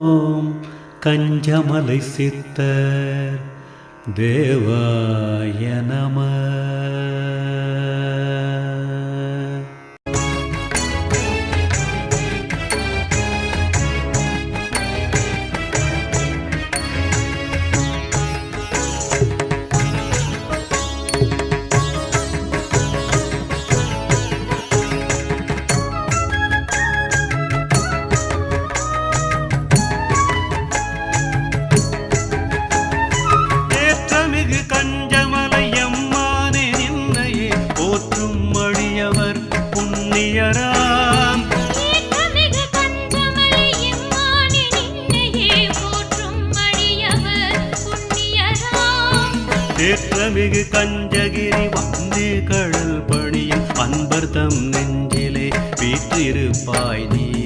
ஓம் கஞ்சமலை சித்தர் தேவாய நம. ஏற்றமிகு கஞ்சகிரி வந்து கடல் பணியில் அன்பர் தம் நெஞ்சிலே வீற்றிருப்பாய் நீ.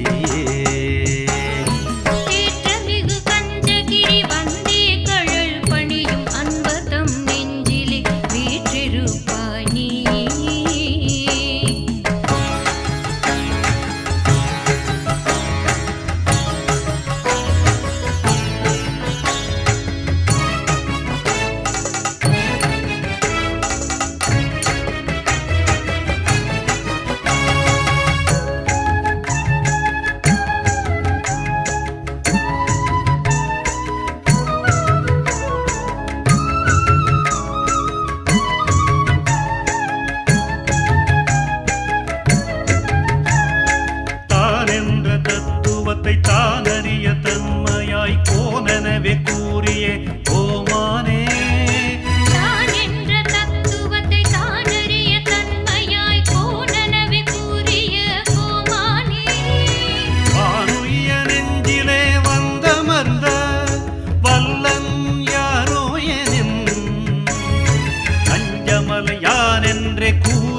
recurso.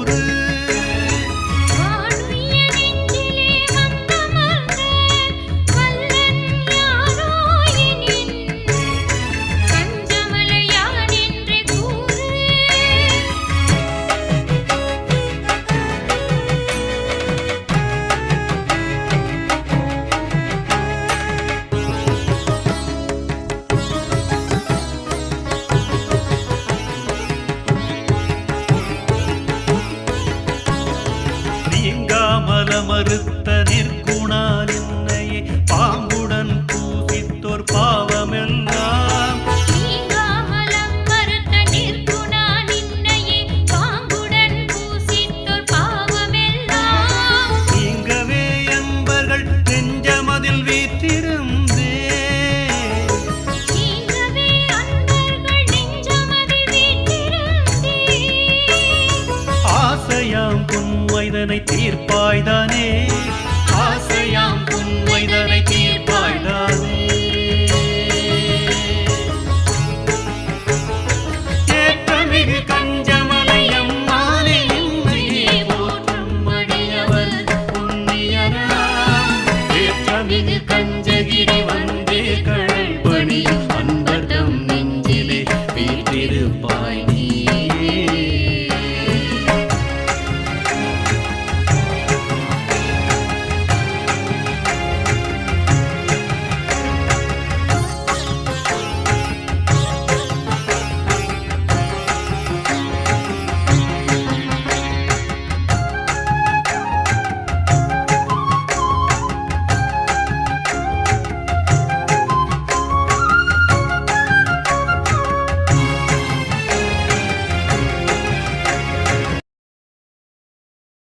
மறுத்த வேதனை தீர்ப்பாய்தானே?